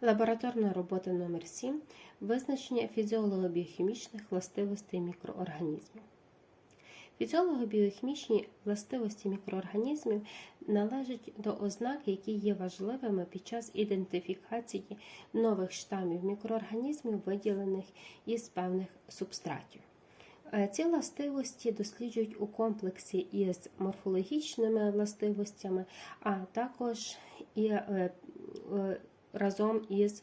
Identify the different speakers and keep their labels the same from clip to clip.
Speaker 1: Лабораторна робота номер 7 Визначення фізіолого-біохімічних властивостей мікроорганізмів. Фізіолого-біохімічні властивості мікроорганізмів належать до ознак, які є важливими під час ідентифікації нових штамів мікроорганізмів, виділених із певних субстратів. Е, Ці властивості досліджують у комплексі із морфологічними властивостями, а також і е, е, разом із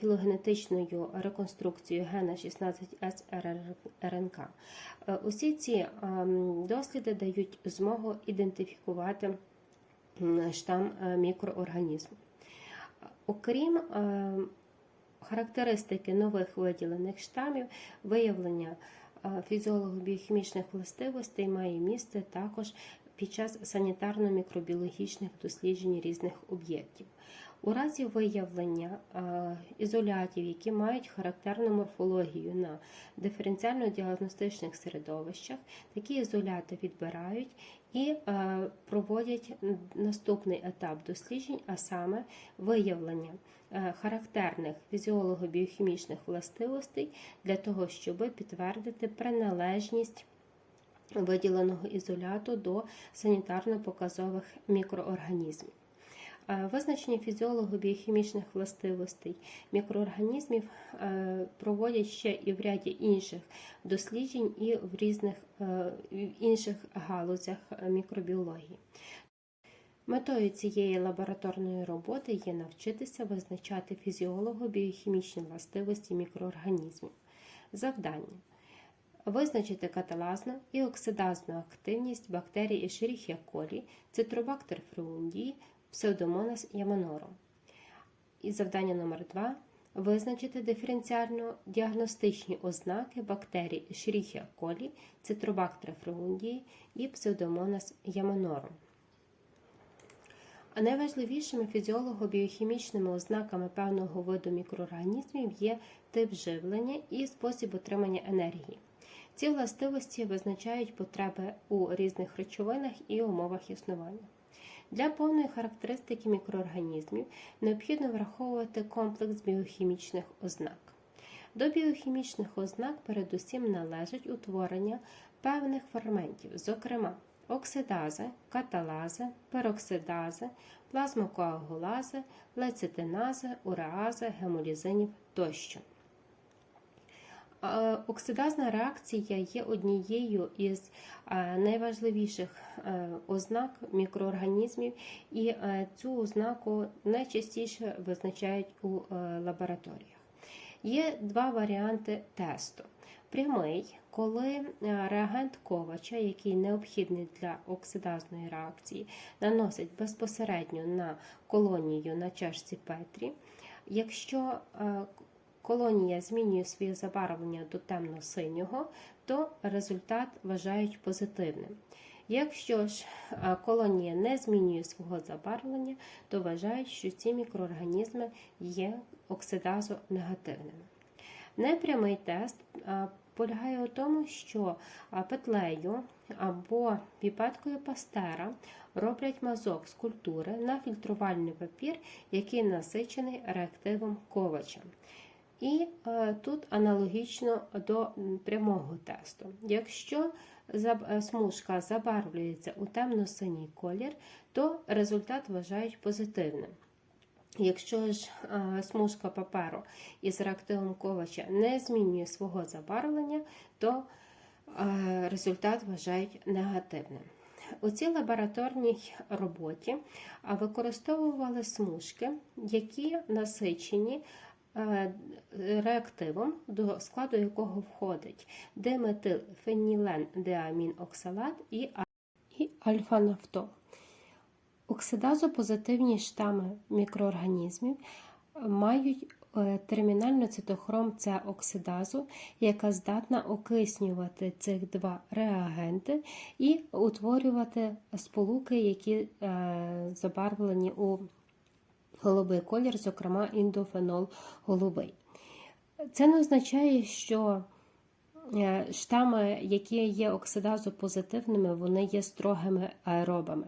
Speaker 1: філогенетичною реконструкцією гена 16С РНК. Е, Усі ці досліди дають змогу ідентифікувати штам е, мікроорганізму. Окрім е, характеристики нових виділених штамів, виявлення фізіолого-біохімічних властивостей має місце також під час санітарно-мікробіологічних досліджень різних об'єктів. У разі виявлення е, ізолятів, які мають характерну морфологію на диференціально-діагностичних середовищах, такі ізоляти відбирають і е, проводять наступний етап досліджень, а саме виявлення е, характерних фізіолого-біохімічних властивостей для того, щоб підтвердити приналежність виділеного ізоляту до санітарно-показових мікроорганізмів. Е, Визначення фізіолого-біохімічних властивостей мікроорганізмів е, проводять ще і в ряді інших досліджень і в різних е, в інших галузях мікробіології. Метою цієї лабораторної роботи є навчитися визначати фізіолого-біохімічні властивості мікроорганізмів. Завдання Визначити каталазну і оксидазну активність бактерій Escherichia coli, цитробактер фреундії, псевдомонас яманору. І завдання номер 2 Визначити диференціально-діагностичні ознаки бактерій Escherichia coli, цитробактер фреундії і псевдомонас яманору. А найважливішими фізіолого-біохімічними ознаками певного виду мікроорганізмів є тип живлення і спосіб отримання енергії. Ці властивості визначають потреби у різних речовинах і умовах існування. Для повної характеристики мікроорганізмів необхідно враховувати комплекс біохімічних ознак. До біохімічних ознак передусім належить утворення певних ферментів, зокрема оксидази, каталази, пероксидази, плазмокоагулази, лецитинази, уреази, гемолізинів тощо. Е, Оксидазна реакція є однією із е, найважливіших е, ознак мікроорганізмів, і цю ознаку найчастіше визначають у лабораторіях. Є два варіанти тесту. Прямий, коли реагент ковача, який необхідний для оксидазної реакції, наносить безпосередньо на колонію на чашці Петрі. Якщо колонія змінює своє забарвлення до темно-синього, то результат вважають позитивним. Якщо ж колонія не змінює свого забарвлення, то вважають, що ці мікроорганізми є оксидазонегативними. Непрямий тест полягає у тому, що петлею або піпеткою пастера роблять мазок з культури на фільтрувальний папір, який насичений реактивом ковача. І е, тут аналогічно до прямого тесту. Якщо е, смужка забарвлюється у темно-синій колір, то результат вважають позитивним. Якщо ж е, смужка паперу із реактивом ковача не змінює свого забарвлення, то результат вважають негативним. У цій лабораторній роботі використовували смужки, які насичені реактивом, до складу якого входить диметилфенілендеаміноксалат і альфа-нафто. Оксидазопозитивні штами мікроорганізмів мають е, термінальну цитохром С оксидазу, яка здатна окиснювати цих два реагенти і утворювати сполуки, які е, забарвлені у голубий колір, зокрема індофенол голубий. Це не означає, що е, штами, які є оксидазопозитивними, вони є строгими аеробами.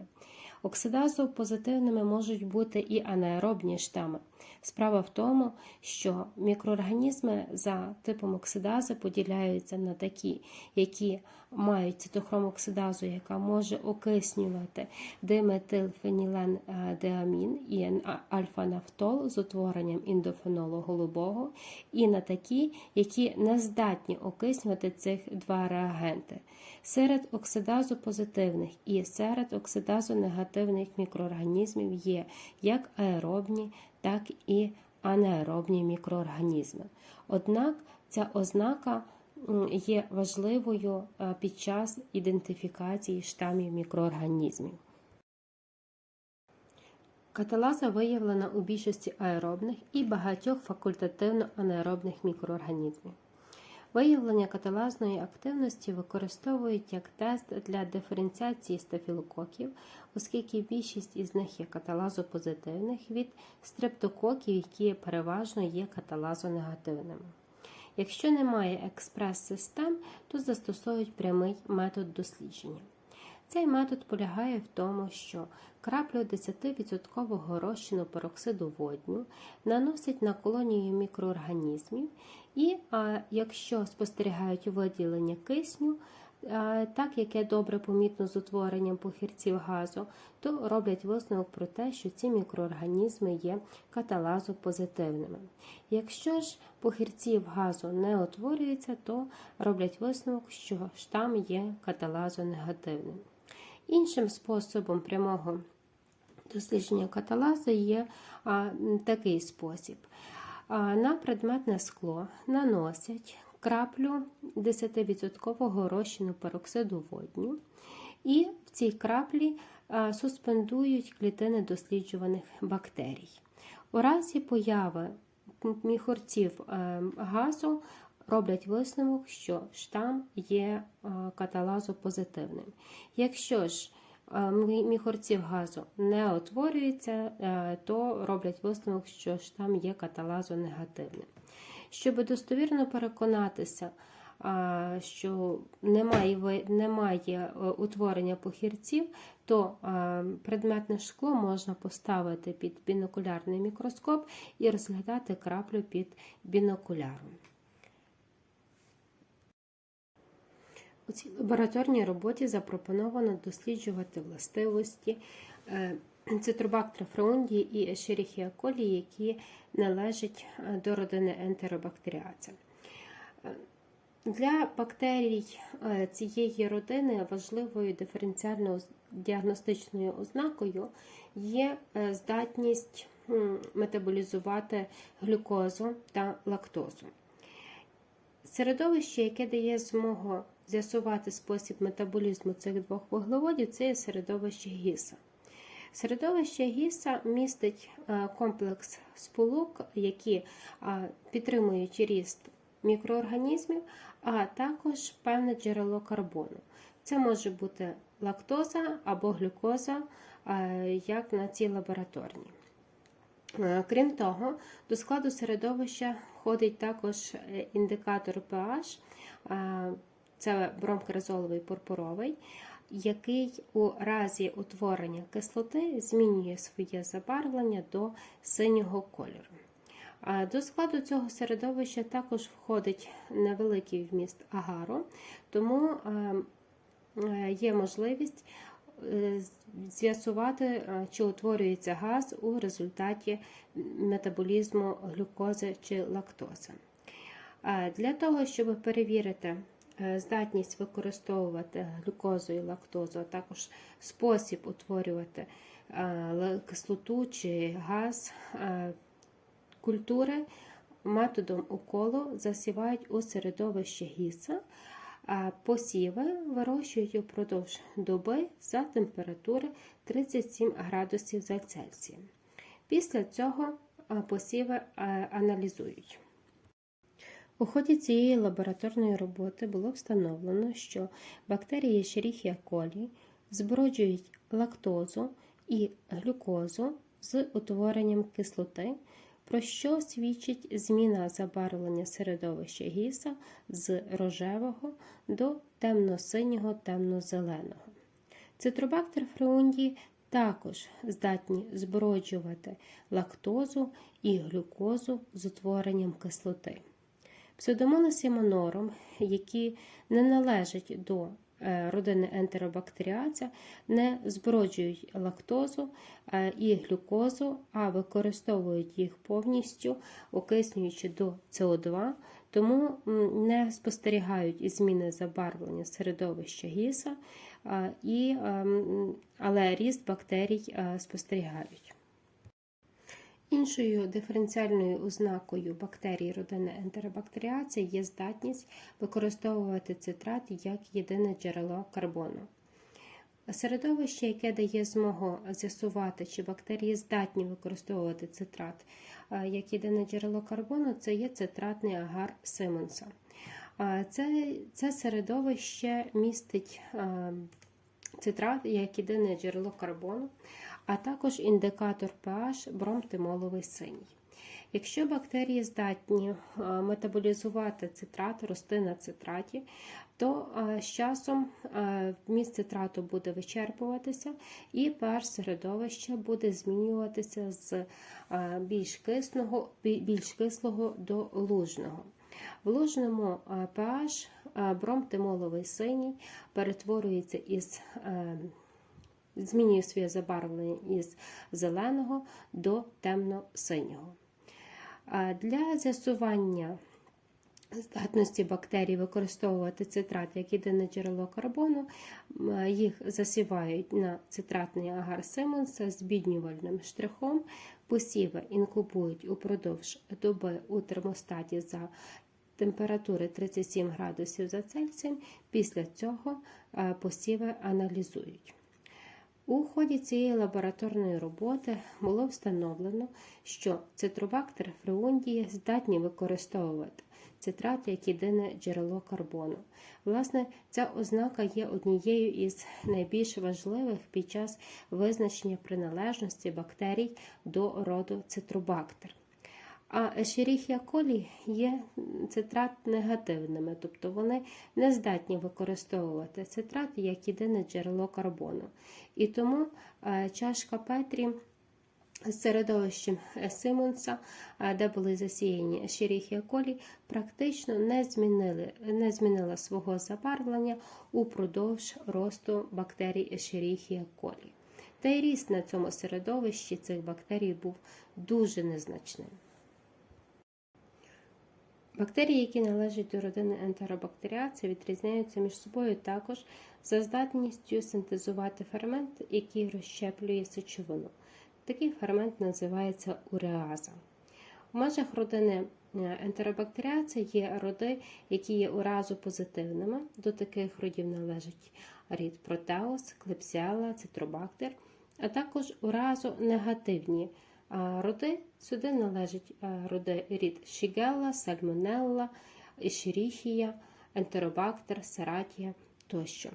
Speaker 1: Оксидазопозитивними можуть бути і анаеробні штами. Справа в тому, що мікроорганізми за типом оксидази поділяються на такі, які мають цитохромоксидазу, яка може окиснювати диметилфенілендеамін і альфа-нафтол з утворенням індофенолу голубого, і на такі, які не здатні окиснювати цих два реагенти. Серед оксидазу позитивних і серед оксидазу негативних мікроорганізмів є як аеробні, так і анаеробні мікроорганізми. Однак ця ознака є важливою під час ідентифікації штамів мікроорганізмів. Каталаза виявлена у більшості аеробних і багатьох факультативно анаеробних мікроорганізмів. Виявлення каталазної активності використовують як тест для диференціації стафілококів, оскільки більшість із них є каталазопозитивних від стрептококів, які переважно є каталазонегативними. Якщо немає експрес-систем, то застосовують прямий метод дослідження. Цей метод полягає в тому, що краплю 10% розчину пероксиду водню наносять на колонію мікроорганізмів, і а, якщо спостерігають виділення кисню, а, так яке добре помітно з утворенням похірців газу, то роблять висновок про те, що ці мікроорганізми є каталазопозитивними. Якщо ж похірців газу не утворюється, то роблять висновок, що штам є каталазонегативним. Іншим способом прямого дослідження каталази є а, такий спосіб. На предметне скло наносять краплю 10% розчину пероксиду водню, і в цій краплі суспендують клітини досліджуваних бактерій. У разі появи міхорців газу роблять висновок, що штам є каталазопозитивним. Якщо ж міхорців газу не утворюється, то роблять висновок, що штам є каталазонегативним. Щоб достовірно переконатися, що немає немає утворення похірців, то предметне шкло можна поставити під бінокулярний мікроскоп і розглядати краплю під бінокуляром. У цій лабораторній роботі запропоновано досліджувати властивості цитрубактера фраундії і Escherichia coli, які належать до родини ентеробактеріаця. Для бактерій цієї родини важливою диференціально-діагностичною ознакою є здатність метаболізувати глюкозу та лактозу. Середовище, яке дає змогу з'ясувати спосіб метаболізму цих двох вуглеводів, це є середовище гіса. Середовище гіса містить комплекс сполук, які підтримують ріст мікроорганізмів, а також певне джерело карбону. Це може бути лактоза або глюкоза, як на цій лабораторній. Крім того, до складу середовища входить також е, індикатор pH, це бромкризоловий пурпуровий, який у разі утворення кислоти змінює своє забарвлення до синього кольору. До складу цього середовища також входить невеликий вміст агару, тому е, є можливість е, з'ясувати, чи утворюється газ у результаті метаболізму глюкози чи лактози. Для того, щоб перевірити Е, здатність використовувати глюкозу і лактозу, а також спосіб утворювати е, кислоту чи газ е, культури методом уколу засівають у середовище гіса, а посіви вирощують упродовж доби за температури 37 градусів за Цельсієм. Після цього посіви аналізують. У ході цієї лабораторної роботи було встановлено, що бактерії Escherichia coli зброджують лактозу і глюкозу з утворенням кислоти, про що свідчить зміна забарвлення середовища гіса з рожевого до темно-синього темно-зеленого. Цитробактер фреундії також здатні зброджувати лактозу і глюкозу з утворенням кислоти. Псевдомонас імунорум, які не належать до е, родини ентеробактеріаця, не зброджують лактозу е, і глюкозу, а використовують їх повністю, окиснюючи до СО2, тому не спостерігають зміни забарвлення середовища гіса, е, ем, але ріст бактерій спостерігають. Іншою диференціальною ознакою бактерій родини ентеробактеріації є здатність використовувати цитрат як єдине джерело карбону. Середовище, яке дає змогу з'ясувати, чи бактерії здатні використовувати цитрат е, як єдине джерело карбону, це є цитратний агар Симонса. Е, Це, це середовище містить е, цитрат як єдине джерело карбону, а також індикатор pH бромтимоловий синій. Якщо бактерії здатні е, метаболізувати цитрат, рости на цитраті, то е, з часом е, вміст цитрату буде вичерпуватися, і pH середовища буде змінюватися з більш кисного, бі- більш кислого до лужного. В лужному pH бромтимоловий синій перетворюється із змінює своє забарвлення із зеленого до темно-синього. Для з'ясування здатності бактерій використовувати цитрат як єдине джерело карбону, їх засівають на цитратний агар Симонса з біднювальним штрихом. Посіви інкубують упродовж доби у термостаті за температури 37 градусів за Цельсієм. Після цього е, посіви аналізують. У ході цієї лабораторної роботи було встановлено, що цитробактер фреундії здатні використовувати цитрат як єдине джерело карбону. Власне, ця ознака є однією із найбільш важливих під час визначення приналежності бактерій до роду цитробактер. А Escherichia coli є цитрат негативними, тобто вони не здатні використовувати цитрат як єдине джерело карбону. І тому е, чашка Петрі з середовищем Симонса, е, де були засіяні Escherichia coli, практично не, змінили, не змінила свого забарвлення упродовж росту бактерій Escherichia coli. Та й ріст на цьому середовищі цих бактерій був дуже незначним. Бактерії, які належать до родини ентеробактеріації, відрізняються між собою також за здатністю синтезувати фермент, який розщеплює сечовину. Такий фермент називається уреаза. У межах родини е, ентеробактеріації є роди, які є уразопозитивними. До таких родів належить рід протеус, клепсіала, цитробактер, а також уразонегативні а роди. Сюди належать роди рід Шігелла, Сальмонелла, Ешеріхія, Ентеробактер, Сератія тощо.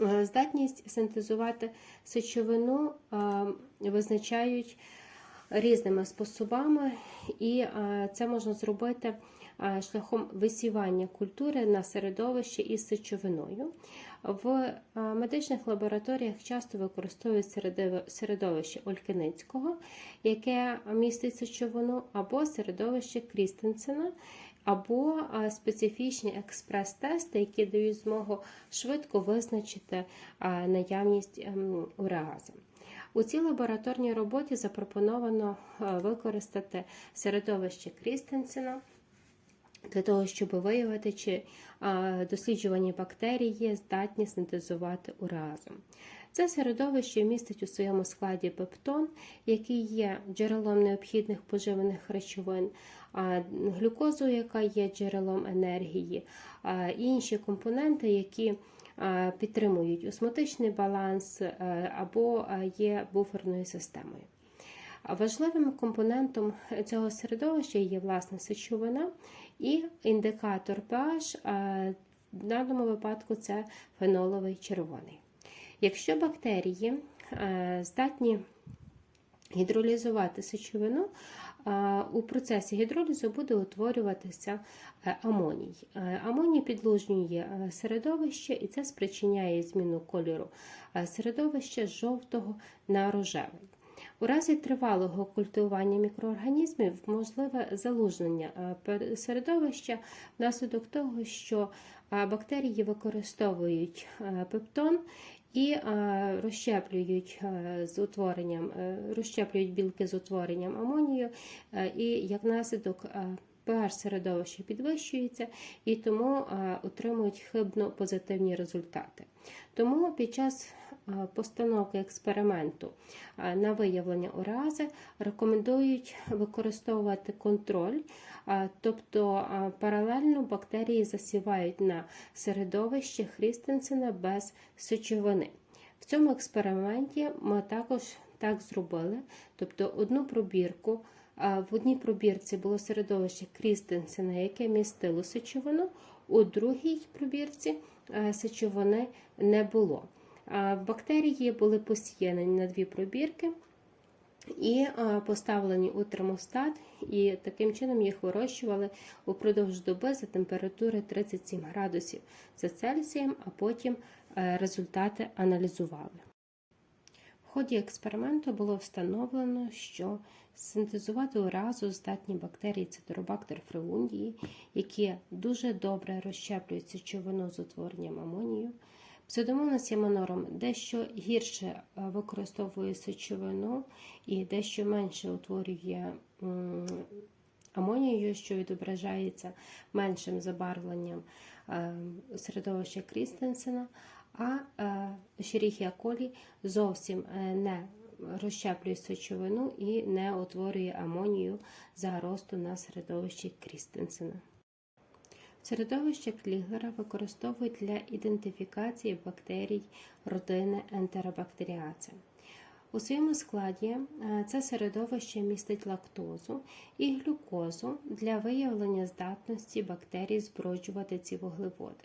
Speaker 1: Е, Здатність синтезувати сечовину визначають різними способами, і це можна зробити шляхом висівання культури на середовище із сечовиною. В е, медичних лабораторіях часто використовують середовище Олькиницького, яке містить сечовину, або середовище Крістенсена, або е, специфічні експрес-тести, які дають змогу швидко визначити е, наявність ем, уреази. У цій лабораторній роботі запропоновано е, використати середовище Крістенсена для того, щоб виявити, чи досліджувані бактерії здатні синтезувати уреазу. Це середовище містить у своєму складі пептон, який є джерелом необхідних поживних речовин, глюкозу, яка є джерелом енергії, і інші компоненти, які підтримують осмотичний баланс е, або є буферною системою. Важливим компонентом цього середовища є власне сечовина і індикатор pH, в даному випадку це феноловий червоний. Якщо бактерії е, здатні гідролізувати сечовину, у процесі гідролізу буде утворюватися е, амоній. Е, Амоній підлужнює е, середовище, і це спричиняє зміну кольору е, середовища з жовтого на рожевий. У разі тривалого культивування мікроорганізмів можливе залужнення е, середовища внаслідок того, що е, бактерії використовують е, пептон і розщеплюють з утворенням, розщеплюють білки з утворенням амонію, і як наслідок pH середовища підвищується і тому отримують хибно позитивні результати. Тому під час постановки експерименту е, на виявлення урази рекомендують використовувати контроль, е, тобто е, паралельно бактерії засівають на середовище Хрістенсена без сечовини. В цьому експерименті ми також так зробили, тобто одну пробірку. В одній пробірці було середовище Крістенсена, яке містило сечовину, у другій пробірці е, сечовини не було. Бактерії були посіяні на дві пробірки і поставлені у термостат, і таким чином їх вирощували упродовж доби за температури 37 градусів за Цельсієм, а потім е, результати аналізували. В ході експерименту було встановлено, що синтезувати уразу здатні бактерії циторобактер фреундії, які дуже добре розщеплюють сечовину з утворенням амонію. Псевдомонас яманором дещо гірше е, використовує сечовину і дещо менше утворює амонію, що відображається меншим забарвленням е, середовища Крістенсена, а е, Шеріхія колі зовсім не розщеплює сечовину і не утворює амонію за росту на середовищі Крістенсена. Середовище Кліглера використовують для ідентифікації бактерій родини Enterobacteriaceae. У своєму складі е, це середовище містить лактозу і глюкозу для виявлення здатності бактерій зброджувати ці вуглеводи.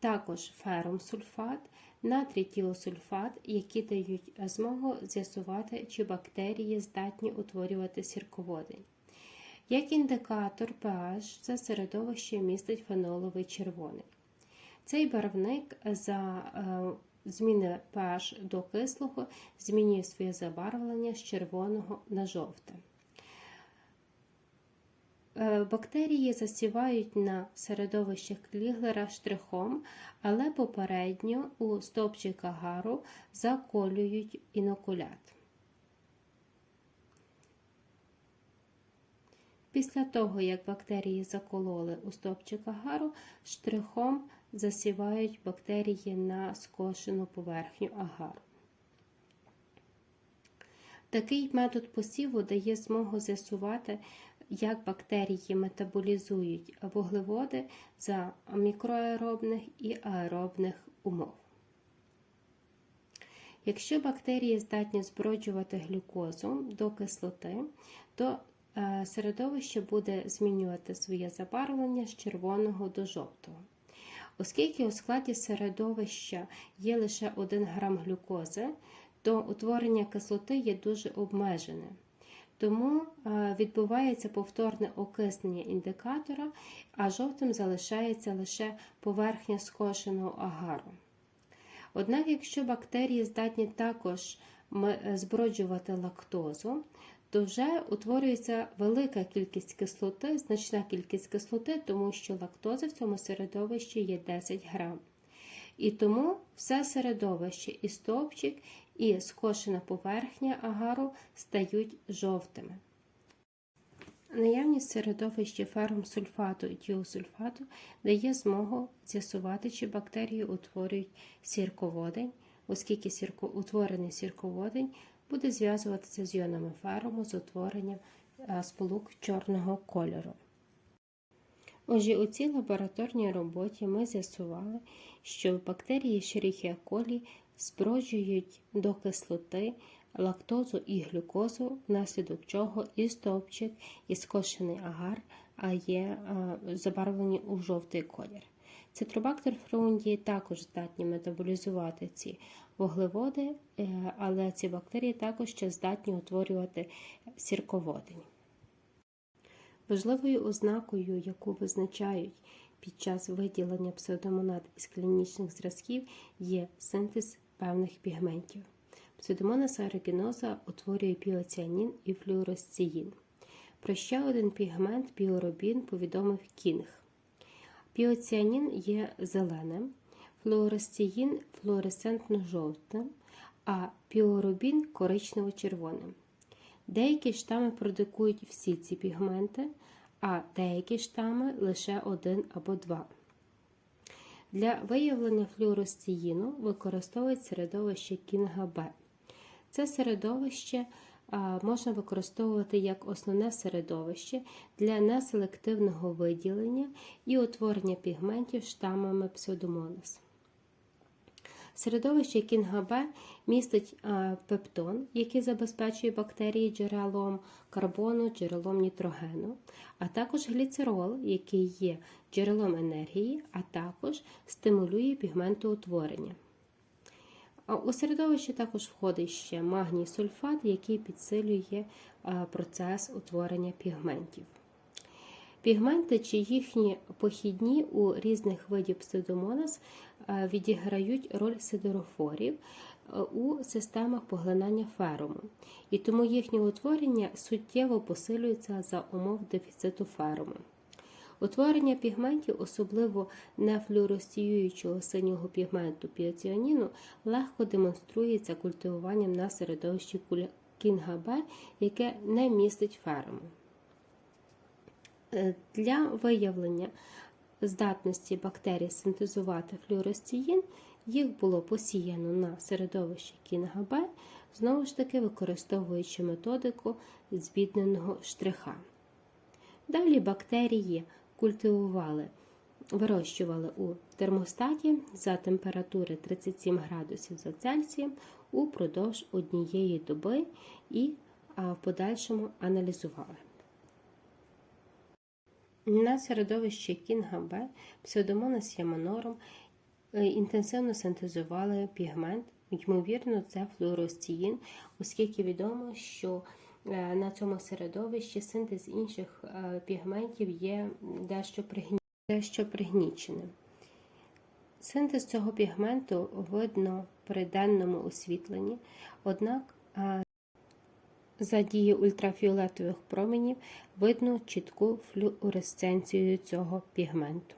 Speaker 1: Також ферум-сульфат, натрій тілосульфат, які дають змогу з'ясувати, чи бактерії здатні утворювати сірководень. Як індикатор pH це середовище містить феноловий червоний. Цей барвник за е, зміни pH до кислого змінює своє забарвлення з червоного на жовте. Е, Бактерії засівають на середовище кліглера штрихом, але попередньо у стовпчик агару заколюють інокулят. Після того, як бактерії закололи у стовпчик агару, штрихом засівають бактерії на скошену поверхню агару. Такий метод посіву дає змогу з'ясувати, як бактерії метаболізують вуглеводи за мікроаеробних і аеробних умов. Якщо бактерії здатні зброджувати глюкозу до кислоти, то середовище буде змінювати своє забарвлення з червоного до жовтого. Оскільки у складі середовища є лише 1 грам глюкози, то утворення кислоти є дуже обмежене. Тому е, відбувається повторне окиснення індикатора, а жовтим залишається лише поверхня скошеного агару. Однак, якщо бактерії здатні також зброджувати лактозу, то вже утворюється велика кількість кислоти, значна кількість кислоти, тому що лактози в цьому середовищі є 10 грам. І тому все середовище і стовпчик, і скошена поверхня агару стають жовтими. Наявність середовища фермсульфату і тіосульфату дає змогу з'ясувати, чи бактерії утворюють сірководень, оскільки сірко... утворений сірководень буде зв'язуватися з іонами феруму з утворенням сполук чорного кольору. Отже, у цій лабораторній роботі ми з'ясували, що бактерії Escherichia coli зброджують до кислоти лактозу і глюкозу, внаслідок чого і стовпчик, і скошений агар є забарвлені у жовтий колір. Цитробактер фрундії також здатні метаболізувати ці вуглеводи, але ці бактерії також ще здатні утворювати сірководень. Важливою ознакою, яку визначають під час виділення псевдомонад із клінічних зразків, є синтез певних пігментів. Псевдомонас аерогеноза утворює піоціанін і флюоресцеїн. Про ще один пігмент піоробін повідомив Кінг. Піоціанін є зеленим, флуоресцеїн флуоресцентно-жовтим, а піоробін коричнево-червоним. Деякі штами продукують всі ці пігменти, а деякі штами лише один або два. Для виявлення флюоресцеїну використовують середовище Кінга Б. Це середовище можна використовувати як основне середовище для неселективного виділення і утворення пігментів штамами псевдомонас. Середовище Кінга-Б містить пептон, який забезпечує бактерії джерелом карбону, джерелом нітрогену, а також гліцерол, який є джерелом енергії, а також стимулює пігментоутворення. У середовище також входить ще магній сульфат, який підсилює процес утворення пігментів. Пігменти чи їхні похідні у різних видів псевдомонас е, відіграють роль сидерофорів е, у системах поглинання феруму, і тому їхнє утворення суттєво посилюється за умов дефіциту феруму. Утворення пігментів, особливо нефлюоресціюючого синього пігменту піоціаніну, легко демонструється культивуванням на середовищі кінга Б, яке не містить феруму. Е, Для виявлення здатності бактерій синтезувати флюоресцеїн їх було посіяно на середовищі кінга Б, знову ж таки використовуючи методику збідненого штриха. Далі бактерії культивували, вирощували у термостаті за температури 37 градусів за Цельсієм упродовж однієї доби і в подальшому аналізували. На середовищі Кінга Б псевдомонас яманорум е, інтенсивно синтезували пігмент, ймовірно, це флуоресцеїн, оскільки відомо, що на цьому середовищі синтез інших е, пігментів є дещо, пригні... дещо пригніченим. Синтез цього пігменту видно при денному освітленні, однак за дії ультрафіолетових променів видно чітку флюоресценцію цього пігменту.